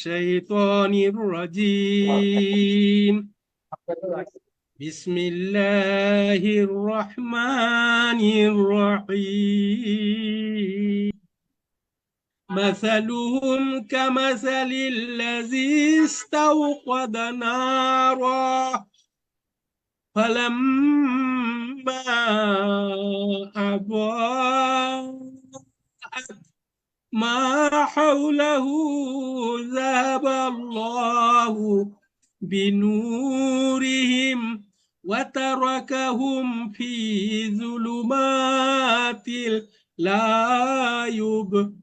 الشيطان الرجيم. بسم الله الرحمن الرحيم. مثلهم كمثل الذي استوقد نارا. فلما أضاءت ما حوله ذهب الله بنورهم وتركهم في ظلمات لا يبصرون.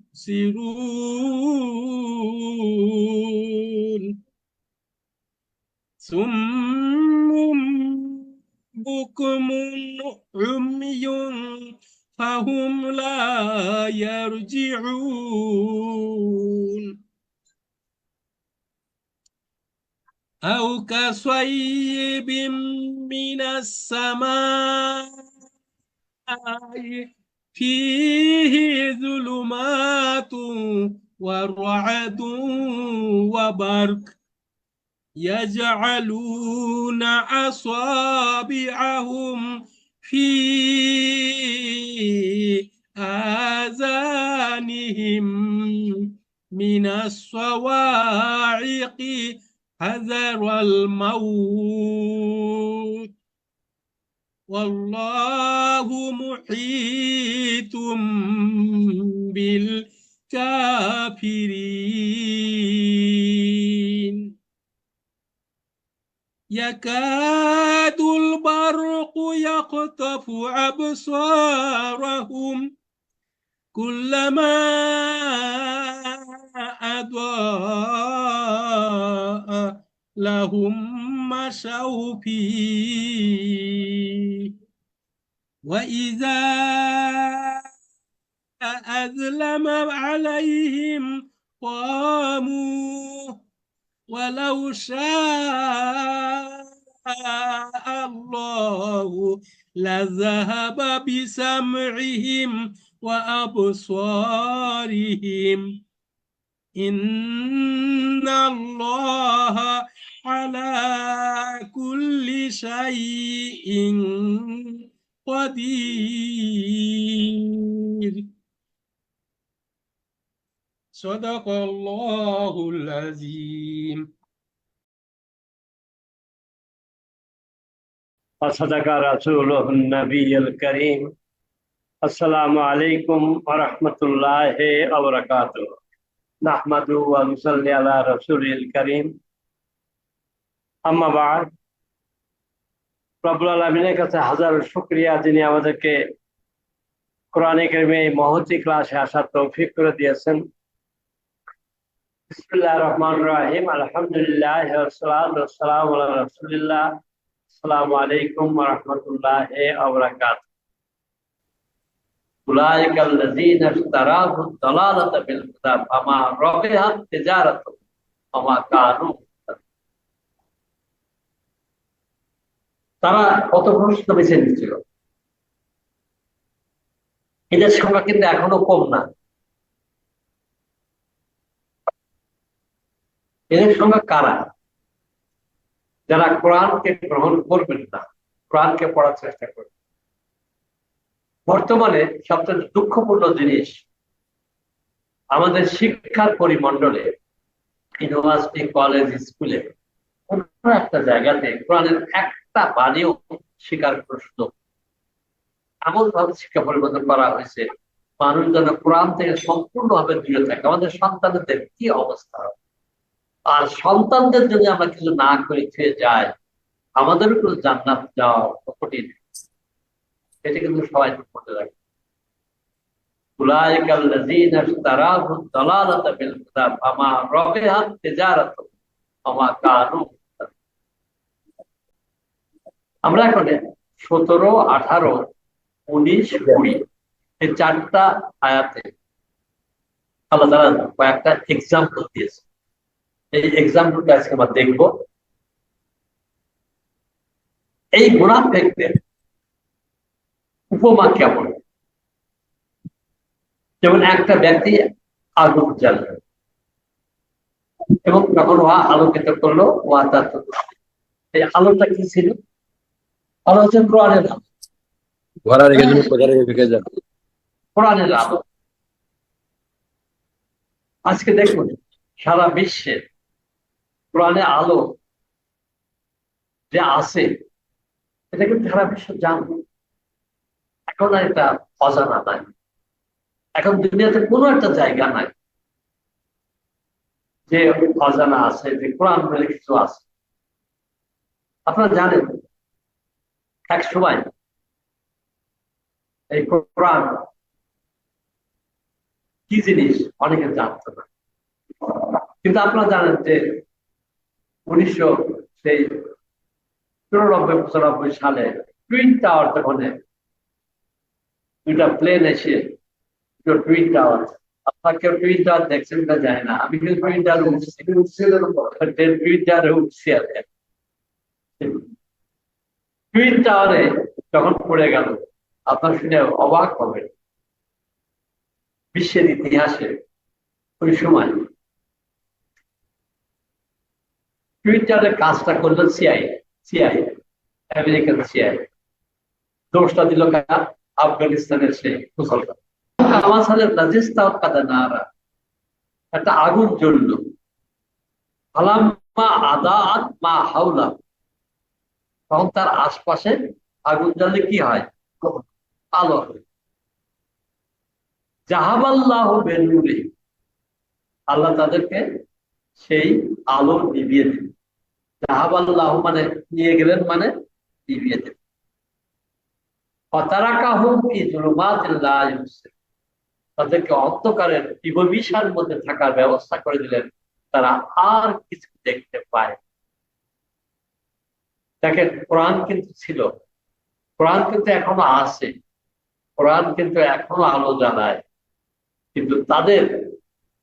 ثم بكم عمي فهم لا يرجعون. أو كصيب من السماء فيه ظلمات ورعد وبرق يجعلون أصابعهم في آذانهم من الصواعق حذر الموت. والله محيط بالكافرين. يكاد البرق يخطف أبصارهم كلما أضاء لهم مشوا فيه. وإذا أظلم عليهم قاموا ولو شاء الله لذهب بسمعهم وأبصارهم. إن الله على كل شيء قدير. صدق الله العظيم وصدق رسوله النبي الكريم السلام عليكم ورحمة الله وبركاته نحمد ونصلي على رسول الكريم أما بعد রব্বুল আলমিনের কাছে হাজার শুক্রিয়া যিনি আমাদেরকে কোরআনে কারিমে এই মহতি ক্লাসে আসার তৌফিক করে দিয়েছেন বিসমিল্লাহ রহমান রাহিম আলহামদুলিল্লাহ সালাম আলা রাসূলিল্লাহ আসসালামু আলাইকুম ওয়া রাহমাতুল্লাহি ওয়া বারাকাতুহু أولئك الذين اشتروا الضلالة بالهدى فما ربحت تجارتهم وما كانوا তারা কত প্রশ্ন বেছে নিচ্ছিল এদের সংখ্যা কিন্তু এখনো কম না এদের সংখ্যা কারা? যারা কোরআনকে গ্রহণ করবেন না, কোরআনকে পড়ার চেষ্টা করবেন। বর্তমানে সবচেয়ে দুঃখপূর্ণ জিনিস আমাদের শিক্ষার পরিমণ্ডলে, ইউনিভার্সিটি, কলেজ, স্কুলে, কোন একটা জায়গাতে কোরআনের একটা বাণীও শিকার প্রশ্ন এমন ভাবে শিক্ষা পরিবর্তন করা হয়েছে, মানুষ যেন কোরআন থেকে সম্পূর্ণভাবে দূরে থাকে। আমাদের সন্তানদের কি অবস্থা? আর সন্তানদের যদি আমরা কিছু না করে খেয়ে যাই আমাদের উপর জান্নাত যাওয়া কঠিন এটা কিন্তু সবাই করতে লাগে أولئك الذين اشتروا الضلالة بالهدى فما ربحت تجارتهم وما كانوا আমরা এখন সতেরো আঠারো উনিশ কুড়ি এই চারটা আয়াতে আল্লাহ তারা কয়েকটা এক্সাম্পল দিয়েছে এই এক্সাম্পলটা আজকে আমরা দেখব। এই মুনাফেকদের উপমা কেমন? যেমন একটা ব্যক্তি আগুন জ্বালবে এবং যখন ওয়া আলোকিত করল ওয়া তার এই আলোটা কি ছিল? আলো হচ্ছে কোরআনের আলো। কোরআনের আজকে দেখুন সারা বিশ্বে কোরআনের আলো যে আছে, এটা কিন্তু সারা বিশ্ব জানবে এখন আর এটা অজানা নাই। এখন দুনিয়াতে কোনো একটা জায়গা নাই যে অজানা আছে, যে কোরআন বলে কিছু আছে। আপনারা জানেন, এক সময় এই কোরআন কি জিনিস অনেকে জানত না। কিন্তু আপনারা জানেন যে উনিশশো সেই চুরানব্বই পঁচানব্বই সালে টুইন টাওয়ার যখন দুইটা প্লেন এসে টুইন টাওয়ার আপনার কেউ টুইন টাওয়ার দেখছেন না যায় না। আমি কিন্তু টুইন টাওয়ার উঠছি টুইন টাওয়ারে উঠছি আর টুইন টাওয়ারে যখন পড়ে গেল আপনার শুনে অবাক হবে বিশ্বের ইতিহাসে ওই সময় টুইটারের কাজটা করল সিআই সিআই আমেরিকান সিআই দোষটা দিল কারা? আফগানিস্তানের সে কাদা নারা? একটা আগুন জ্বলল। আদাত মা হাওলা। তখন তার আশপাশে আগুন জ্বললে কি হয়? আলো জাহাবাল্লাহ বেনুরে। আল্লাহ তাদেরকে সেই আলো নিভিয়ে দেন জাহাবাল্লাহ মানে নিয়ে গেলেন মানে নিভিয়ে দেন তাদেরকে অন্ধকারের মধ্যে থাকার ব্যবস্থা করে দিলেন। তারা আর কিছু দেখতে পায় দেখেন, কোরআন কিন্তু ছিল। কোরআন কিন্তু এখনও আছে। কোরআন কিন্তু এখনও আলো জ্বালায়। কিন্তু তাদের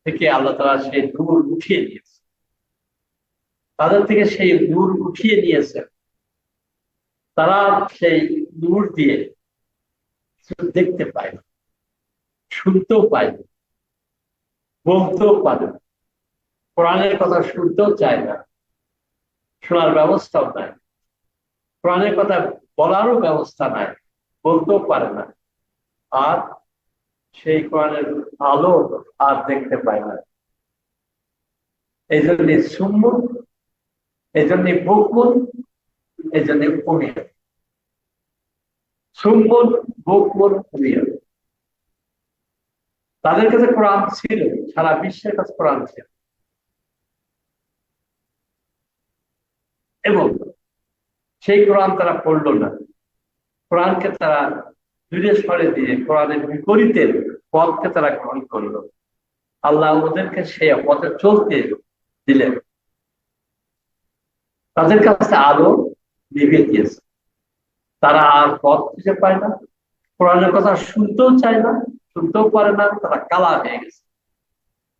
থেকে আল্লাহ সেই দূর উঠিয়ে নিয়েছে তাদের থেকে সেই দূর উঠিয়ে নিয়েছে। তারা সেই দূর দিয়ে দেখতে পায় না, শুনতেও পায় না, বলতেও পারে কোরআনের কথা শুনতেও চায় না, শোনার ব্যবস্থাও নাই। কোরআনের কথা বলারও ব্যবস্থা নাই, বলতেও পারে না। আর সেই কোরআনের আলো আর দেখতে পায় না। এই জন্য সুম্মুন এই জন্য বকুন এই জন্য বকুন উমিয়া তাদের কাছে কোরআন ছিল, সারা বিশ্বের কাছে কোরআন ছিল। এবং সেই কোরআন তারা পড়ল না। কোরআনকে তারা দূরে সরে দিয়ে কোরআনের বিপরীতের পথকে তারা গ্রহণ করল। আল্লাহ ওদেরকে সে পথে চলতে দিলেন। তাদের কাছে আলো নিভে দিয়েছে। তারা আর পথ খুঁজে পায় না, কোরআনের কথা শুনতেও চায় না, শুনতেও পারে না, তারা কালা হয়ে গেছে।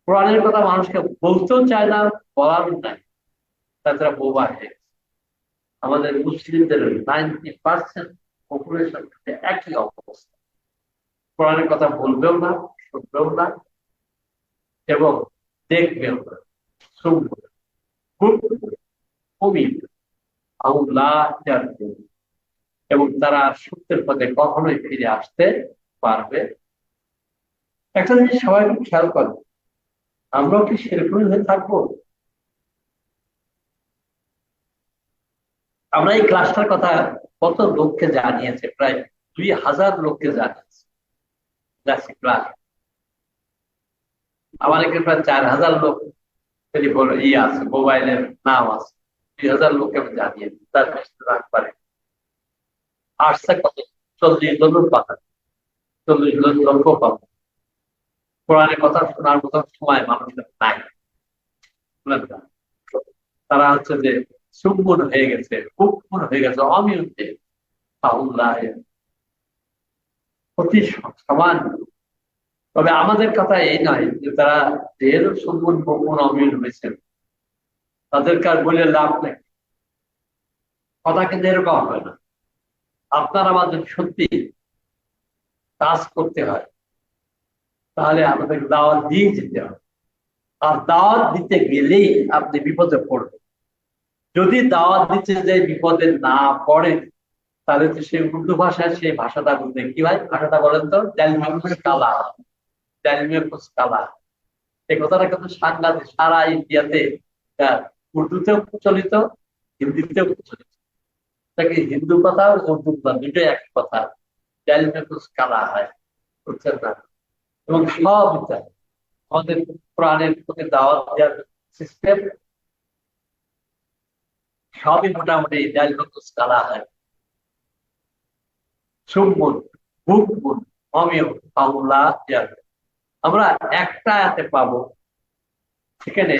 কোরআনের কথা মানুষকে বলতেও চায় না বলার নাই তারা বোবা হয়ে গেছে। আমাদের মুসলিমদের নাইনটি পার্সেন্ট পপুলেশন একই অবস্থা। কোরআনের কথা বলবেও না, শুনবেও না, এবং দেখবেও না শুনবে না। কমই এবং তারা সত্যের পথে কখনোই ফিরে আসতে পারবে একটা জিনিস সবাই খেয়াল করে, আমরাও কি সেরকম হয়ে থাকব? আমরা এই ক্লাসটার কথা কত লোককে জানিয়েছে, প্রায় দুই হাজার লোককে জানিয়েছে। ক্লাস আমার এখানে প্রায় চার হাজার লোক টেলিফোন ইয়ে আছে, মোবাইলের নাম আছে। দুই হাজার লোককে আমি জানিয়েছি তার পারে আসছে কত? চল্লিশ জন পাতা চল্লিশ জন লক্ষ পাবো। কথা শোনার মতো সময় মানুষের নাই। তারা হচ্ছে যে সুম্বন হয়ে গেছে কুকমন হয়ে গেছে অমিউতে অতি সমান তবে আমাদের কথা এই নয় যে তারা যেহেতু সুম্বন কুকমন অমিউন হয়েছেন তাদের কার বলে লাভ নেই। কথা কিন্তু এরকম হবে না। আপনার আমাদের সত্যি কাজ করতে হয়, তাহলে আমাদের দাওয়াত দিয়ে যেতে হবে। আর দাওয়াত দিতে গেলেই আপনি বিপদে পড়বেন। যদি দাওয়াত দিতে যে বিপদে না পড়েন, তাহলে তো সেই উর্দু ভাষায় সেই ভাষাটা বুঝবে কি ভাই, ভাষাটা বলেন তো। কালা। কালা। এই কথাটা কিন্তু সাংঘাতিক সারা ইন্ডিয়াতে উর্দুতেও প্রচলিত, হিন্দিতেও প্রচলিত। তাকে হিন্দু কথা উর্দু কথা দুটোই এক কথা। কালা হয়, বুঝছেন না? এবং সব আমাদের প্রাণের প্রতি দাওয়াত দেওয়ার সিস্টেম সবই মোটামুটি ডালমিয়া কালা হয়। সুমন বুকমুন অমিয় আমরা একটা আয়াতে পাবো। সেখানে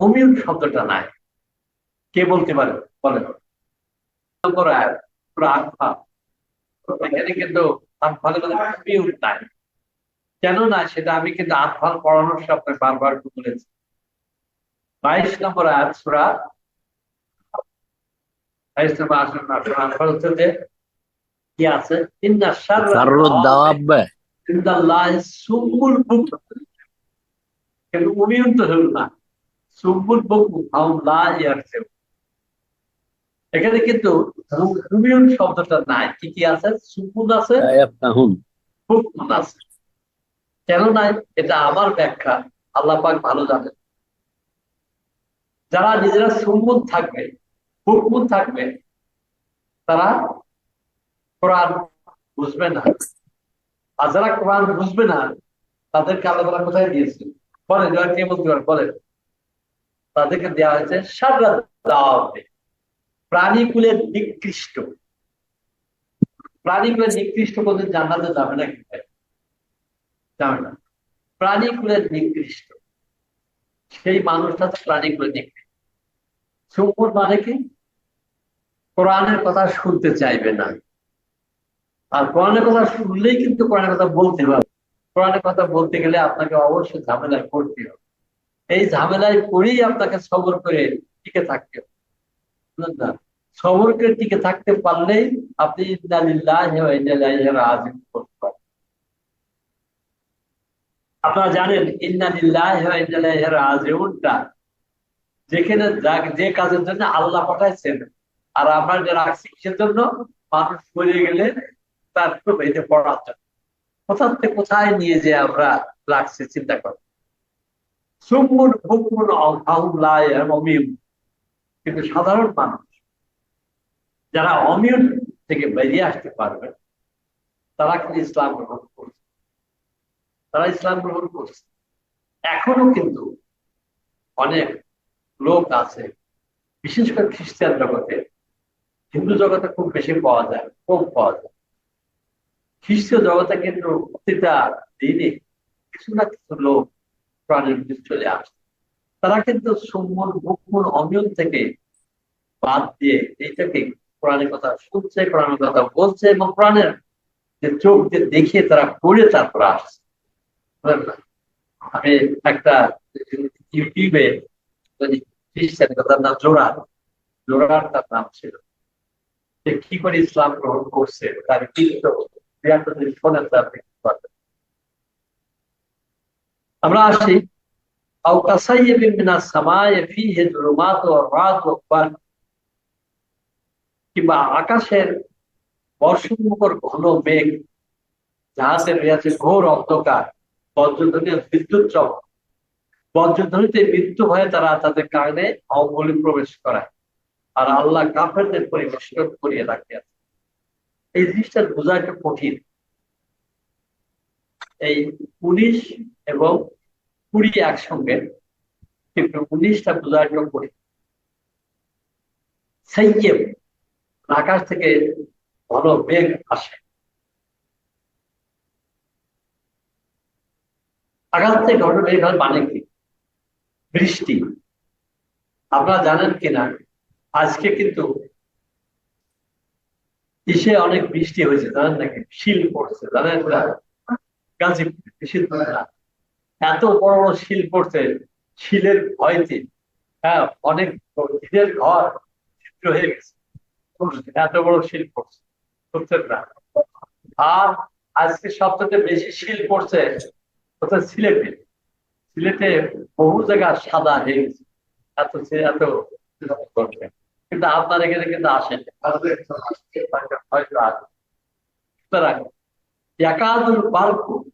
অমিয়ন শব্দটা নাই। কে বলতে পারে? বলেন। এখানে কিন্তু নাই। কেন না? সেটা আমি কিন্তু আনফাল পড়ানোর সাথে বারবার বলেছি বাইশ নম্বর আয়াত সুরা বাইশ নম্বর আসুন আনফাল হচ্ছে যে কি আছে? ইন্না ইন্দাল্লাহ কিন্তু উমিউন তো হল না। বুকম হাউম এখানে কিন্তু শব্দটা নাই। কি কি আছে? সুম্মুল আছে আছে। কেন নাই? এটা আমার ব্যাখ্যা। আল্লাহ পাক ভালো জানেন। যারা নিজেরা সুম্মুল থাকবে বুকমুন থাকবে তারা কোরআন বুঝবে না। আর যারা কোরআন বুঝবে না তাদেরকে আল্লাহ তাআলা কোথায় দিয়েছে? বলেন কে বলতে পারেন বলেন। তাদেরকে দেওয়া হয়েছে সাররা দাওয়াতে। প্রাণীকুলের নিকৃষ্ট। প্রাণীকুলের নিকৃষ্ট বলতে জান্নাতে যাবে না কি ভাই? যাবে না। প্রাণীকুলের নিকৃষ্ট। সেই মানুষটা প্রাণীকুলের নিকৃষ্ট। সুম্মুর মানে কি? কোরআনের কথা শুনতে চাইবে না। আর কোরআনের কথা শুনলেই কিন্তু কোরআনের কথা বলতে হবে। কোরআনের কথা বলতে গেলে আপনাকে অবশ্যই ঝামেলায় পড়তে হবে। এই ঝামেলায় পড়েই আপনাকে সবর করে টিকে থাকতে বুঝলেন না? সবর করে টিকে থাকতে পারলেই আপনি করতে আপনারা জানেন রাজিউনটা যেখানে যা- কাজের জন্য আল্লাহ পাঠাইছেন, আর আমরা যে রাখছি জন্য? মানুষ মরে গেলে তার এতে পড়ার জন্য। কোথা থেকে কোথায় নিয়ে যে আমরা রাখছি, চিন্তা করো সুম্মুন কিন্তু সাধারণ মানুষ যারা অমিউন থেকে বেরিয়ে আসতে পারবে, তারা কিন্তু ইসলাম গ্রহণ করছে। তারা ইসলাম গ্রহণ করছে। এখনও কিন্তু অনেক লোক আছে, বিশেষ করে খ্রিস্টান জগতে, হিন্দু জগতে খুব বেশি পাওয়া যায়, কম পাওয়া যায়। খ্রিস্টীয় জগতে কিন্তু প্রতিটা দিনে কিছু না কিছু লোক প্রাণের ভিতরে চলে আসে তারা কিন্তু সুমন মুখমন অমিয়ন থেকে বাদ দিয়ে এইটাকে কোরআনের কথা শুনছে কোরআনের কথা বলছে এবং কোরআনের যে চোখ দিয়ে দেখিয়ে তারা পড়ে তারপর আসছে? আমি একটা ইউটিউবে খ্রিস্টান তার নাম জোড়ার জোড়ার তার নাম ছিল সে কি করে ইসলাম গ্রহণ করছে, তার কিন্তু শোনেন তো আপনি পারবেন। আমরা আসি। কিংবা আকাশের বর্ষণ ঘন মেঘ জাহাজে রয়েছে ঘোর অন্ধকার, বজ্রধ্বনি বিদ্যুৎ চক। বজ্রধ্বনিতে মৃত্যু হয়ে তারা তাদের কারণে অঙ্গলি প্রবেশ করায় আর আল্লাহ কাফেরদের পরিবেশ করিয়ে রাখিয়াছে এই জিনিসটা বোঝা একটা কঠিন। এই উনিশ এবং কুড়ি একসঙ্গে উনিশটা বোঝা একটু কঠিন আকাশ থেকে ঘন মেঘ আসে। আকাশ থেকে ঘন হয় মানে কি? বৃষ্টি। আপনারা জানেন কিনা? আজকে কিন্তু ইসে অনেক বৃষ্টি হয়েছে, জানেন নাকি? শিল পড়ছে, জানেন এত বড় বড় শিল পড়ছে, শিলের ভয়তে। হ্যাঁ অনেক টিনের ঘর ছিদ্র হয়ে গেছে। এত বড় শিল পড়ছে না। আর আজকে সবচেয়ে বেশি শিল পড়ছে কোথায় সিলেটে। সিলেটে বহু জায়গা সাদা হয়ে গেছে। এত এত কিন্তু আপনার এখানে কিন্তু আসেন। সুতরাং একাদুল বাল্কু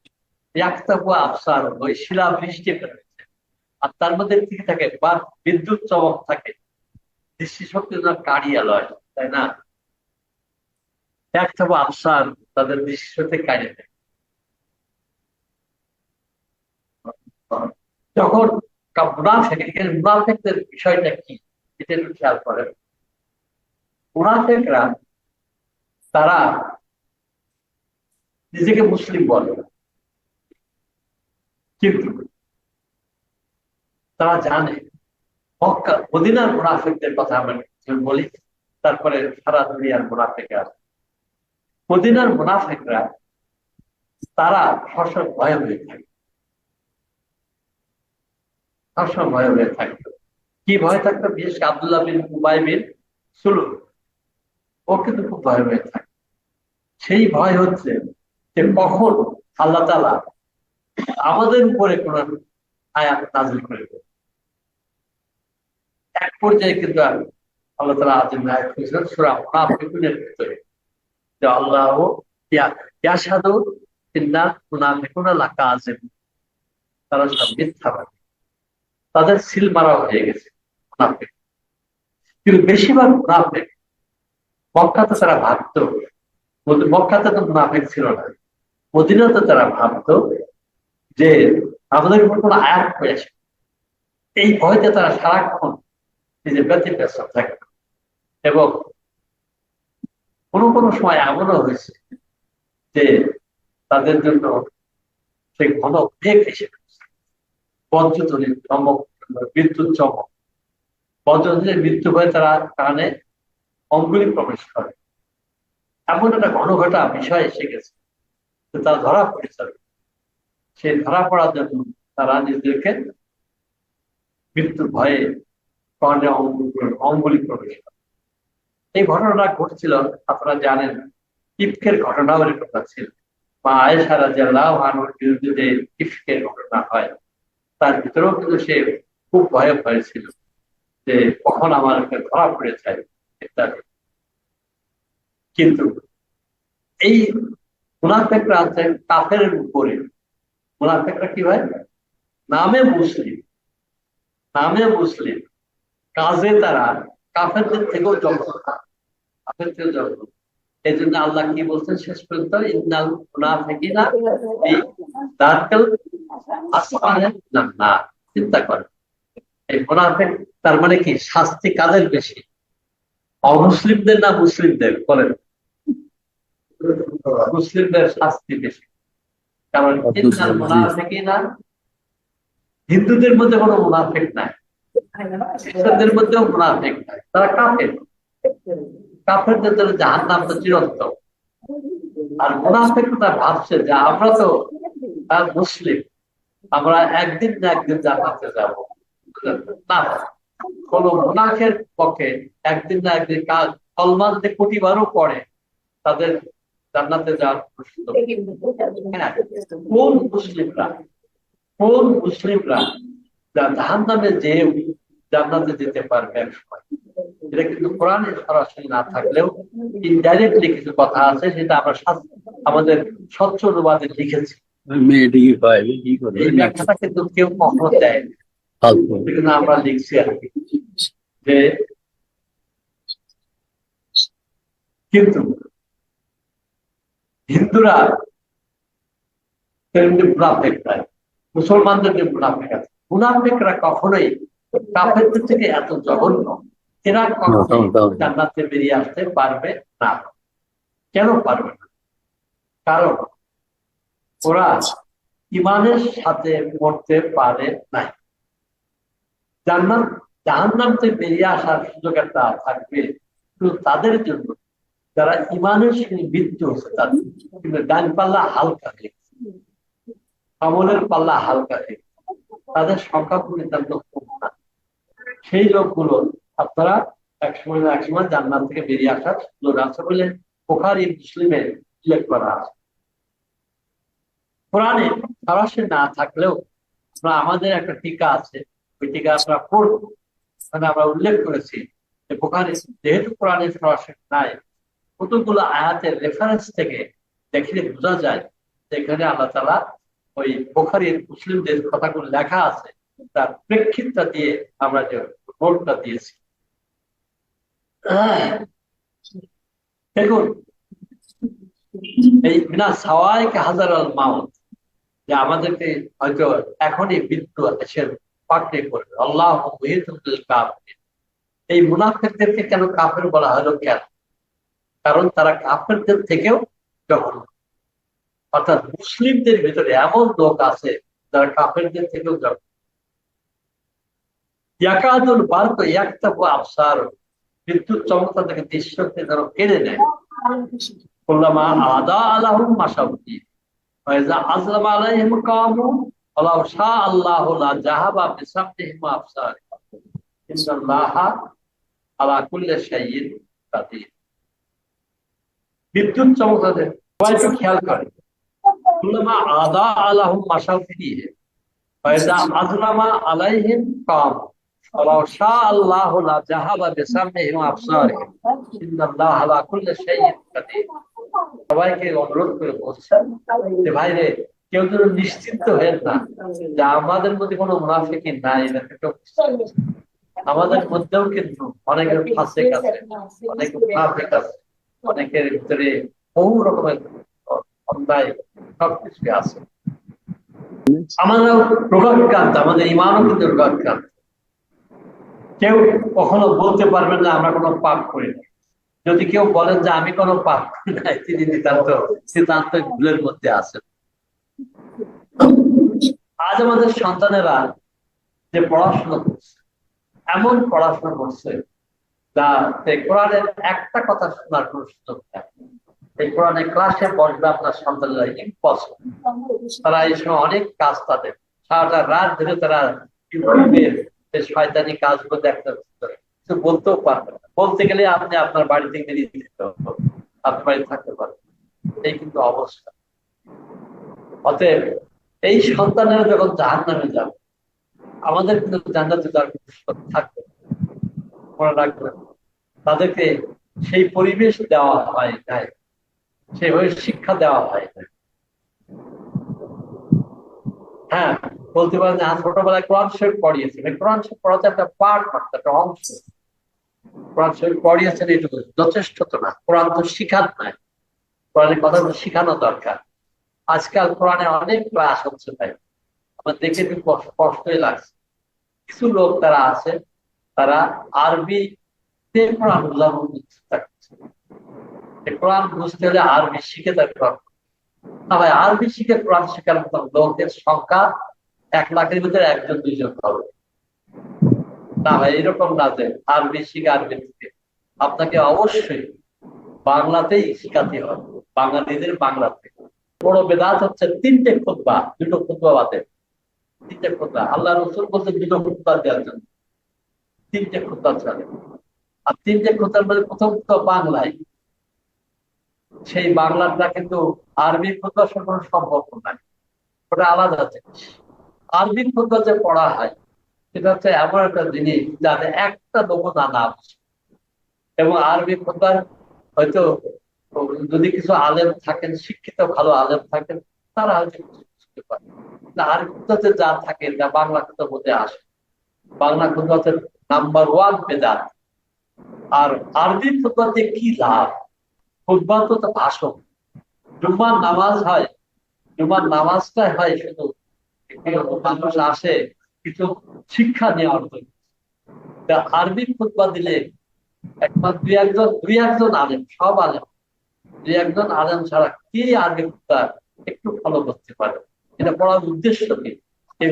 একতাবু আফসার ওই শিলা বৃষ্টি করেছে। আর তার মধ্যে কি থাকে? বা বিদ্যুৎ চমক থাকে। দৃষ্টিশক্তি যেন কাড়িয়া লয়, তাই না? একতাবু আফসার তাদের দৃষ্টিশক্তি কাড়িয়ে দেয়। যখন মুনাফেক, এখানে মুনাফেকদের বিষয়টা কি? এটা একটু খেয়াল করেন। মুনাফেকরা তারা নিজেকে মুসলিম বলে। কিন্তু তারা জানে, মক্কা মদিনার মুনাফিকদের কথা আমরা বলি, তারপরে সারা দুনিয়ার মুনাফিকরা। মদিনার মুনাফিকরা, তারা ভয় হয়ে থাকে। সবসময় ভয় হয়ে থাকতো কি ভয় থাকতো? বিশেষ আব্দুল্লাহ বিন উবাই বিন সুলুক ও কিন্তু খুব ভয় হয়ে থাকে। সেই ভয় হচ্ছে যে কখন আল্লাহ তালা আমাদের উপরে কোন আয়াত নাজিল করে। এক পর্যায়ে কিন্তু আল্লাহ তালা আজিম আয়াত করেছিলেন সুরা মুনাফিকুনের ভিতরে। যে আল্লাহ ইয়াসাদু ইন্না মুনাফিকুনা লাকাযিব তারা সব মিথ্যাবাদী তাদের সিল মারাও হয়ে গেছে মুনাফিক। কিন্তু বেশিরভাগ মুনাফিক মক্কাতে তারা ভাবতো মক্কাতে তো মুনাফিক ছিল না। মদিনাতে তারা ভাবতো যে আমাদের উপর কোনো আয়াত হয়েছে এই ভয়তে তারা সারাক্ষণ নিজের ব্যতিব্যস্ত থাকে। এবং কোনো কোনো সময় এমনও হয়েছে যে তাদের জন্য সেই ঘন মেঘ এসে। বজ্রধ্বনি চমক, বিদ্যুৎ চমক। বজ্রধ্বনির মৃত্যু হয়ে তারা কানে অঙ্গুলি প্রবেশ করে। এমন একটা ঘন ঘটা বিষয় এসে গেছে। তারা ধরা পড়ে যাবে সেই ধরা পড়ার জন্য তারা নিজেদেরকে মৃত্যুর ভয়ে কর্ণে অঙ্গুলি প্রবেশ করে এই ঘটনাটা ঘটছিল, আপনারা জানেন, ইফকের ঘটনাও এরকম ছিল। বা আয়েশা রাজিয়াল্লাহ আনহুর বিরুদ্ধে যে ইফকের ঘটনা হয়। তার ভিতরেও কিন্তু সে খুব ভয়ে ভয়ে ছিল যে কখন আমার একটা ধরা পড়ে যায় ইত্যাদি কিন্তু এই মুনাফেকরা আছে কাফের উপরে। মুনাফেকরা কি হয়? নামে মুসলিম। নামে মুসলিম। কাজে তারা কাফেরদের থেকেও কাফের থেকেও জঘন্য। এই জন্য আল্লাহ কি বলছেন শেষ পর্যন্ত, ইন্নাল মুনাফিকিনা দারকাল আসফালে জান্নাত চিন্তা করেন। এই মুনাফিক তার মানে কি? শাস্তি কাদের বেশি? অমুসলিমদের না মুসলিমদের? বলেন। মুসলিমদের শাস্তি বেশি। কারণ ইন্নাল মুনাফিকিনা হিন্দুদের মধ্যে কোনো মুনাফিক নাই। খ্রিস্টানদের মধ্যেও মুনাফিক নাই। তারা কাফের। কাফেরদের জন্য জাহান নাম তো চিরন্তন। আর মুনাফিকরা ভাবছে যে আমরা তো মুসলিম। আমরা একদিন না একদিন জান্নাতে যাব। না কোন মুনাফের পক্ষে একদিন না একদিন কা- কলমা যদি কোটিবারও পড়ে। তাদের জান্নাতে যাওয়ার প্রশ্ন কোন মুসলিমরা কোন মুসলিমরা জাহান নামে যে জান্নাতে যেতে পারবে এক সময়? এটা কিন্তু কোরআনে সরাসরি না থাকলেও ইনডাইরেক্টলি কিছু কথা আছে সেটা আমরা আমাদের স্বচ্ছ অনুবাদে লিখেছি। এই ব্যাখ্যাটা কিন্তু কেউ কখনো দেয় না। ফালতু। কিন্তু আমরা লিখছি আর যে কিন্তু হিন্দুরা মুনাফেক নাই মুসলমানদের যে মুনাফেক আছে মুনাফেকরা কখনোই কাফেরদের থেকে এত জঘন্য। এরা কখনোই জান্নাতে বেরিয়ে আসতে পারবে না। কেন পারবে না? কারণ ওরা ইমানের সাথে মরতে পারে নাই। জান্নাত জাহান্নাম থেকে বেরিয়ে আসার সুযোগ একটা থাকবে শুধু তাদের জন্য। যারা ইমানের মৃত্যু হচ্ছে তাদের ডান পাল্লা হালকা আমলের পাল্লা হালকা তাদের সংখ্যা নিতান্ত কম না। সেই লোকগুলো আপনারা একসময় না একসময় জান্নাত থেকে বেরিয়ে আসার সুযোগ আছে বলে পোখারি মুসলিমে উল্লেখ করা আছে। কোরআনে সরাসরি না থাকলেও আমরা আমাদের একটা টিকা আছে, ওই টিকা আমরা পড়ব। আমরা উল্লেখ করেছি যে বোখারি যেহেতু কোরআনে সরাসরি নাই কতগুলো আয়াতের রেফারেন্স থেকে দেখলে বোঝা যায় যে এখানে আল্লাহ তালা ওই বোখারির মুসলিমদের কথাগুলো লেখা আছে, তার প্রেক্ষিতটা দিয়ে আমরা যে নোটটা দিয়েছি। দেখুন, এই বিনা সাওয়াইকে হাজার আল মাউত, যে আমাদেরকে হয়তো এখনই মৃত্যু এসে পাকড়ে করবে আল্লাহ এই মুনাফিকদেরকে কেন কাফের বলা হলো কেন? কারণ তারা কাফেরদের থেকেও যখন অর্থাৎ মুসলিমদের ভিতরে এমন লোক আছে যারা কাফেরদের থেকেও যখন ইয়াকাদুল বার্ক ইয়াক্তাবু আবসার, বিদ্যুৎ চমৎকার থেকে দৃশ্যকে যেন কেড়ে নেয়। কুল্লামা আদা আল্লাহু লা জাহাবা বিদ্যুৎ চমৎকার সবাই একটু খেয়াল করে। কুল্লামা আদা আলাহুম মাসাউদ্দিন ওয়াইজা আজলামা আলাইহিম কামু। সবাইকে অনুরোধ করে বলছেন ভাই রে, কেউ যেন নিশ্চিন্ত না আমাদের মধ্যে কোনো নাই আমাদের মধ্যেও কিন্তু অনেকের ফাঁসেক আছে, অনেক আছে। অনেকের ভিতরে বহু রকমের অন্যায় সবকিছু আছে। আমারও রোগাক্রান্ত, আমাদের ইমানও কিন্তু রোগাক্রান্ত। কেউ কখনো বলতে পারবেন না, আমরা কোনো পাপ করি না। যদি কেউ বলেন যে আমি কোনো পাপ করি নাই তিনি নিতান্ত সিদ্ধান্ত ভুলের মধ্যে আছেন। আজ আমাদের সন্তানেরা যে পড়াশোনা করছে, এমন পড়াশোনা করছে এই কোরআনের একটা কথা শোনার কোনো সুযোগ এই কোরআনের ক্লাসে বসবে আপনার সন্তানেরা ইম্পসিবল তারা এই সময় অনেক কাজ তাদের সারাটা রাত ধরে তারা শয়তানি কাজগুলো দেখতে কিছু বলতেও পারবে না। বলতে গেলে আপনি আপনার বাড়ি থেকে বেরিয়ে যেতে হবে। আপনার বাড়ি থাকতে পারবেন এই কিন্তু অবস্থা। অতএব এই সন্তানেরা যখন জাহান নামে যাবে, আমাদের কিন্তু জান্নাতে যাওয়ার থাকবে না। মনে রাখবেন তাদেরকে সেই পরিবেশ দেওয়া হয় নাই। সেইভাবে শিক্ষা দেওয়া হয় না হ্যাঁ বলতে পারেন যে, হ্যাঁ, ছোটবেলায় কোরআন শরীফ পড়িয়েছেন। কোরআন শরীফ পড়াতে একটা পার্ট একটা অংশ। কোরআন শরীফ পড়িয়েছেন এটুকু যথেষ্ট তো না। কোরআন তো শিখান নাই। কোরআনের কথা তো শিখানো দরকার। আজকাল কোরআনে অনেক ক্লাস হচ্ছে তাই আমার দেখে কষ্টই লাগছে। কিছু লোক তারা আছে তারা আরবি তে কোরআন কোরআন বুঝতে হলে আরবি শিখে তার কোরআন আরবি শিখে কোরআন শেখার মতো লোকের সংখ্যা এক লাখের ভিতরে একজন, দুইজন হবে। না ভাই, এরকম না যে আরবি শিখে আরবি শিখে। আপনাকে অবশ্যই বাংলাতেই শিখাতে হবে। বাঙালিদের বাংলাতে। বড় বেদাত হচ্ছে তিনটে খুতবা, দুটো খুতবা বাদে। তিনটে খুতবা। আল্লাহ রসুল বলছে দুটো খুতবা দেওয়ার জন্য। তিনটে খুতবা চলে আর তিনটে খুতবার মধ্যে প্রথম তো বাংলায়। সেই বাংলাটা কিন্তু আরবি খুতবার সঙ্গে কোনো সম্পর্ক নাই। ওটা আলাদা জিনিস। আরবি খুতবা যে পড়া হয়, সেটা হচ্ছে এমন একটা জিনিস যাতে একটা নমুনা না বুঝে। এবং আরবি খুতবার হয়তো যদি কিছু আলেম থাকেন, শিক্ষিত ভালো আলেম থাকেন, তারা হয়তো বুঝতে পারে। আরবি খুতবাতে যা থাকে, যা বাংলা খুতবার মধ্যে আসে। বাংলা খুতবাতে নাম্বার ওয়ান বেদাত। আর আরবি খুতবাতে কি লাভ? খুতবা তো ভাষণ জুম্মার নামাজ হয়। জুম্মার নামাজটা হয় শুধু মানুষ আসে কিছু শিক্ষা নেওয়ার জন্য। আরবি খুতবা দিলে একমাত্র দুই একজন দুই একজন আলেম, সব আলেম। দুই একজন আলেম ছাড়া কে আরবি খুতবা একটু ফলো করতে পারে? এটা পড়ার উদ্দেশ্য কি?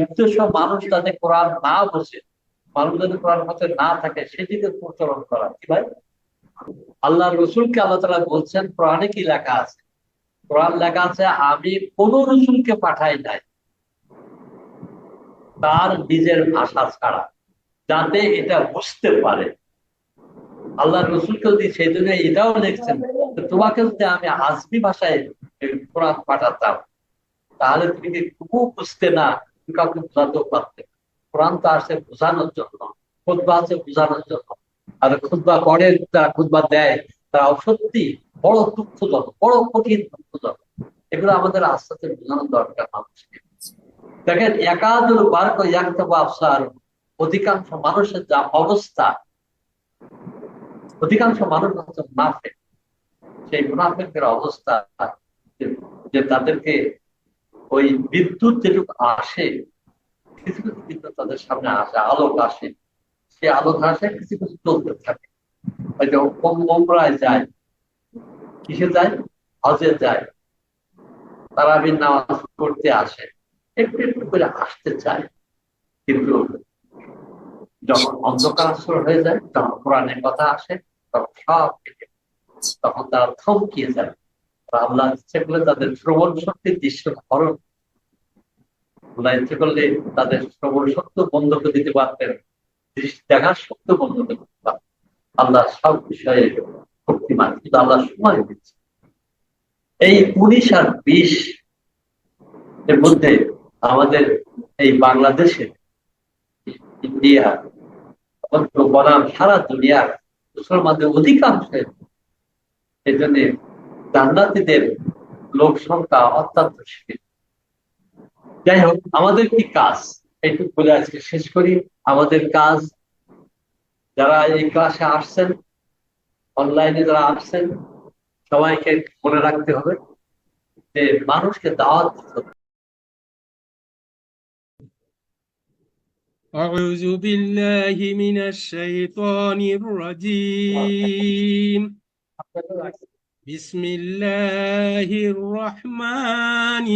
উদ্দেশ্য মানুষ যাতে কোরআন না বসে মানুষ যদি কোরআন পথে না থাকে, সেটিকে প্রচলন করা। কি ভাই? আল্লাহ রসুলকে আল্লাহ তালা বলছেন, কোরআনে কি লেখা আছে? কোরআন লেখা আছে, আমি কোন রসুলকে পাঠাই নাই তার নিজের ভাষা ছাড়া, যাতে এটা বুঝতে পারে। আল্লাহ রসুলকে যদি সেই জন্য এটাও লিখছেন তোমাকে যদি আমি আজমি ভাষায় কোরআন পাঠাতাম, তাহলে তুমি কি খুব বুঝতে না কাউকে বোঝাতেও পারতে কোরআন তো আসছে বোঝানোর জন্য খুদ্া আছে বোঝানোর জন্য। আর খুদ্া পরে যারা খুদ্া দেয় তারা সত্যি বড় দুঃখজনক, বড় কঠিন দুঃখজনক। এগুলো আমাদের আস্তে আস্তে বোঝানোর দরকার মানুষকে। দেখেন, একাদুল বার্ক ইয়াক্তবা আফসার অধিকাংশ মানুষের যা অবস্থা, অধিকাংশ মানুষ হচ্ছে মুনাফেক। সেই মুনাফেকের অবস্থা যে তাদেরকে ওই বিদ্যুৎ যেটুকু আসে, কিছু কিছু বিদ্যুৎ তাদের সামনে আসে, আলোক আসে, সে আলোক আসে, কিছু কিছু চলতে থাকে। হয়তো মোমরায় যায়, কিসে যায়? হজে যায়। তারাবির নামাজ করতে আসে, একটু একটু করে আসতে চায়। কিন্তু যখন অন্ধকার হয়ে যায়, যখন কোরআনের কথা আসে, তখন সব তখন তারা থমকিয়ে যায়। আল্লাহ ইচ্ছে করলে তাদের শ্রবণ শক্তির দৃশ্য হরণ। আল্লাহ ইচ্ছে করলে তাদের শ্রবণ শক্তি বন্ধ করে দিতে পারতেন, দৃষ্টি দেখার শক্তি বন্ধ করে দিতে পারতেন। আল্লাহ সব বিষয়ে শক্তিমান, কিন্তু আল্লাহ সময় দিচ্ছে। এই উনিশ আর বিশ এর মধ্যে আমাদের এই বাংলাদেশে, ইন্ডিয়া, বনাম সারা দুনিয়ার মুসলমানদের অধিকাংশের এই জন্য জান্নাতিদের লোক সংখ্যা অত্যন্ত সীমিত যাই হোক আমাদের কি কাজ এইটুকু বলে আজকে শেষ করি আমাদের কাজ যারা এই ক্লাসে আসছেন অনলাইনে যারা আসছেন সবাইকে মনে রাখতে হবে যে মানুষকে দাওয়াত দিতে হবে أعوذ بالله من الشيطان الرجيم بسم الله الرحمن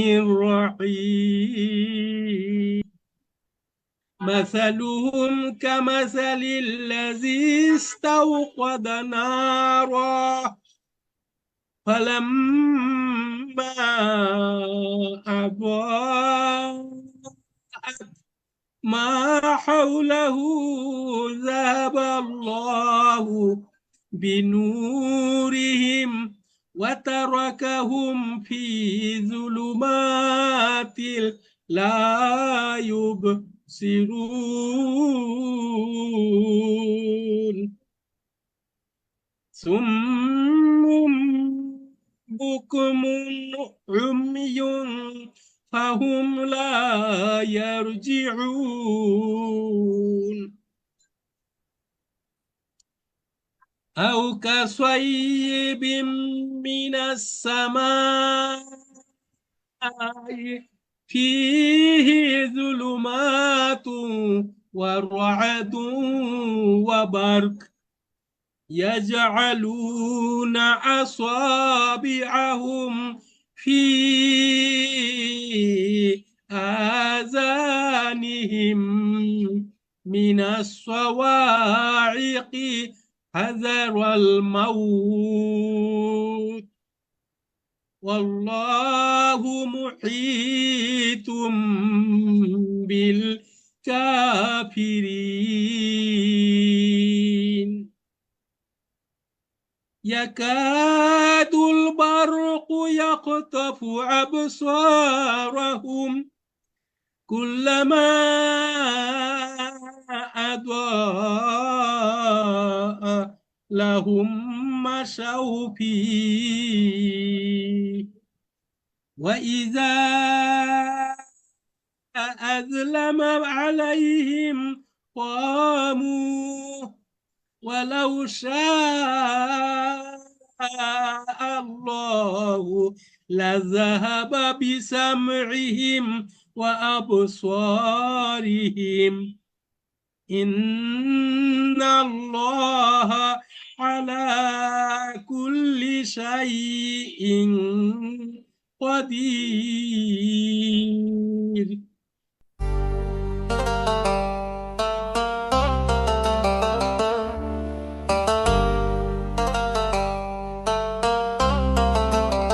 الرحيم مثلهم كمثل الذي استوقد نارا فلما أضاءت ما حوله ذهب الله بنورهم وتركهم في ظلمات لا يبصرون. ثم بكم عمي فهم لا يرجعون. أو كصيب من السماء. فيه ظلمات ورعد وبرق يجعلون أصابعهم في آذانهم من الصواعق حذر الموت والله محيط بالكافرين. يكاد البرق يقطف أبصارهم. كلما أضاء لهم مشوا فيه وإذا أظلم عليهم قاموا ولو شاء الله لذهب بسمعهم وأبصارهم. إن الله على كل شيء قدير